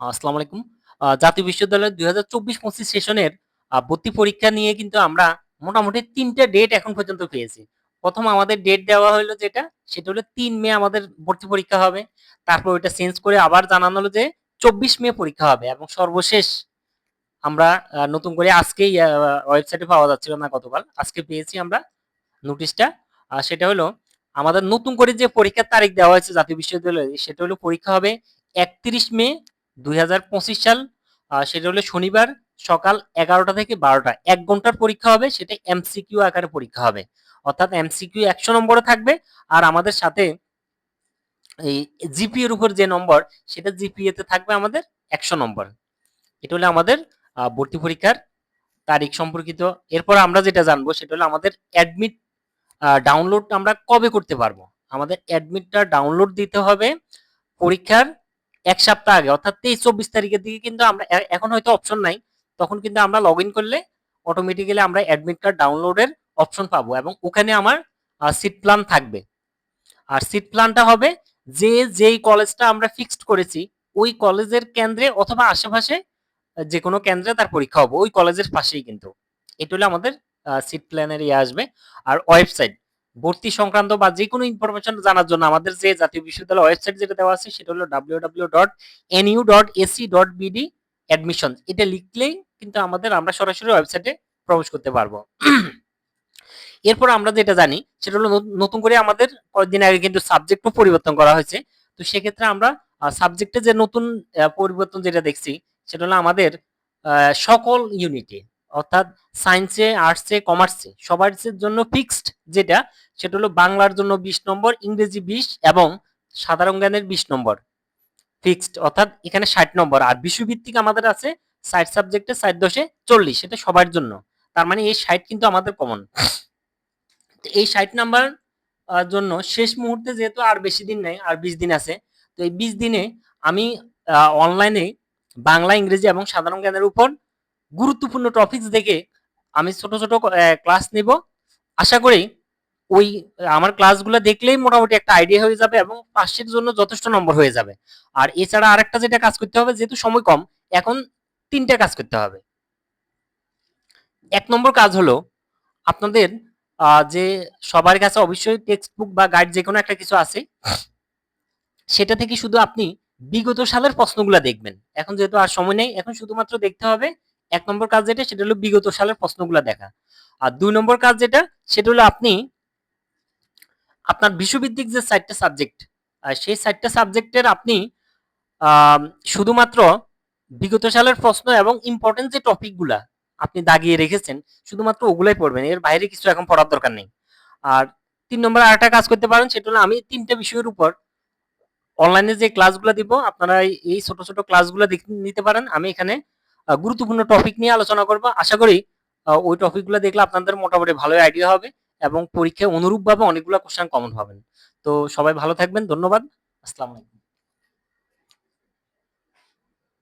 আসসালামু আলাইকুম। জাতীয় বিশ্ববিদ্যালয়ের ২০২৪-২৫ সেশনের আ ভর্তি পরীক্ষা নিয়ে কিন্তু আমরা মোটামুটি ৩ টা ডেট এখন পর্যন্ত পেয়েছি। প্রথম আমাদের ডেট দেওয়া হলো যেটা, সেটা হলো তিন মে আমাদের ভর্তি পরীক্ষা হবে। তারপর ওইটা চেঞ্জ করে আবার জানানো হলো যে ২৪ মে পরীক্ষা হবে এবং সর্বশেষ আমরা নতুন করে আজকেই ওয়েবসাইটে পাওয়া যাচ্ছিল না গতকাল। আজকে পেয়েছি আমরা নোটিশটা। আ সেটা হলো আমাদের নতুন করে যে পরীক্ষার তারিখ দেওয়া হয়েছে জাতীয় বিশ্ববিদ্যালয়ে, সেটা হলো পরীক্ষা হবে ৩১ মে ২০২৫ সাল। সেটা হলো শনিবার সকাল ১১টা থেকে ১২টা। ১ ঘণ্টার পরীক্ষা হবে, সেটা এমসিকিউ আকারে পরীক্ষা হবে। অর্থাৎ এমসিকিউ ১০০ নম্বরে থাকবে আর আমাদের সাথে এই জিপিএর উপর যে নম্বর, সেটা জিপিএ তে থাকবে আমাদের ১০০ নম্বর। এটা হলো আমাদের ভর্তি পরীক্ষার তারিখ সম্পর্কিত। এরপর আমরা যেটা জানব সেটা হলো আমাদের অ্যাডমিট ডাউনলোড আমরা কবে করতে পারব? আমাদের অ্যাডমিটটা ডাউনলোড দিতে হবে পরীক্ষার ১ সপ্তাহ আগে অর্থাৎ ২৩-২৪ তারিখের দিকে কিন্তু আমরা এখন হয়তো অপশন নাই। তখন কিন্তু আমরা লগইন করলে অটোমেটিক্যালি আমরা অ্যাডমিট কার্ড ডাউনলোডের অপশন পাবো এবং ওখানে আমার সিট প্ল্যান থাকবে। আর সিট প্ল্যানটা হবে যে যেই কলেজটা আমরা ফিক্সড করেছি, ওই কলেজের কেন্দ্রে অথবা আশেপাশে যে কোনো কেন্দ্রে তার পরীক্ষা হবে। ওই কলেজের পাশেই কিন্তু। এটা হলো আমাদের সিট প্ল্যানের ইয়ে আসবে। আর ওয়েবসাইট ভর্তি সংক্রান্ত বা যেকোনো ইনফরমেশন জানার জন্য আমাদের যে জাতীয় বিশ্ববিদ্যালয়ের ওয়েবসাইট যেটা দেওয়া আছে সেটা হলো W W dot NU dot AC dot www.nu.ac.bd admissions এটা লিখলেই কিন্তু আমাদের আমরা সরাসরি ওয়েবসাইটে প্রবেশ করতে পারব। এরপর আমরা যেটা জানি সেটা হলো নতুন করে আমাদের কয়েকদিন আগে কিন্তু সাবজেক্টও পরিবর্তন করা হয়েছে। তো সেক্ষেত্রে আমরা সাবজেক্টে যে নতুন পরিবর্তন যেটা দেখছি, সেটা হলো আমাদের সকল ইউনিটে অর্থাৎ সায়েন্সে, আর্টসে, কমার্সে সবার জন্য ফিক্সড যেটা, সেটা হলো বাংলার জন্য ২০ নম্বর, ইংরেজি ২০ এবং সাধারণ জ্ঞানের ২০ নম্বর। ফিক্সড অর্থাৎ এখানে ৬০ নম্বর। আর বিশ্বভিত্তিক আমাদের আছে ৬০ সাবজেক্টে ৬০ দশে ৪০ এটা সবার জন্য। তার মানে এই ৬০ কিন্তু আমাদের কমন। তো এই ৬০ নাম্বার জন্য শেষ মুহূর্তে যেহেতু আর বেশি দিন নেই আর ২০ দিন আছে। তো এই ২০ দিনে আমি অনলাইনে বাংলা, ইংরেজি এবং সাধারণ জ্ঞানের উপর গুরুত্বপূর্ণ টপিকস দেখে আমি ছোট, ছোট ক্লাস নিব। আশা করি ওই আমার ক্লাসগুলা দেখলেই মোটামুটি একটা আইডিয়া হয়ে যাবে এবং পাসের জন্য যথেষ্ট নম্বর হয়ে যাবে। আর এছাড়া আরেকটা যেটা কাজ করতে হবে যেহেতু সময় কম, এখন ৩ টা কাজ করতে হবে। ১ নম্বর কাজ হলো আপনাদের যে সবার কাছে অবশ্যই টেক্সট বুক বা গাইড যেকোনো একটা কিছু আছে। সেটা থেকে শুধু আপনি বিগত সালের প্রশ্নগুলা দেখবেন। এখন যেহেতু আর সময় নেই, এখন শুধুমাত্র দেখতে হবে ১ নম্বর কাজ যেটা সেটা হলো বিগত সালের প্রশ্নগুলা দেখা। আর দুই নম্বর কাজ যেটা সেটা হলো আপনি আপনার বিষয়ভিত্তিক যে ৪ টা সাবজেক্ট, সেই ৪ টা সাবজেক্টের আপনি শুধুমাত্র বিগত সালের প্রশ্ন এবং ইম্পোর্টেন্ট যে টপিকগুলা আপনি দাগিয়ে রেখেছেন, শুধুমাত্র ওগুলাই পড়বেন। এর বাইরে কিছু এখন পড়ার দরকার নেই। আর ৩ নম্বরে আরেকটা কাজ করতে পারেন সেটা হলো আমি ৩ টা বিষয়ের উপর অনলাইনে যে ক্লাসগুলো দিব আপনারা এই ছোট, ছোট ক্লাসগুলো নিতে পারেন। আমি এখানে গুরুত্বপূর্ণ টপিক নিয়ে আলোচনা করব আশা করি ওই টপিকগুলো দেখলে আপনাদের মোটামুটি ভালো আইডিয়া হবে এবং পরীক্ষায় অনুরূপভাবে অনেকগুলো কোশ্চেন কমন পাবেন। তো সবাই ভালো থাকবেন। ধন্যবাদ। আসসালামু আলাইকুম।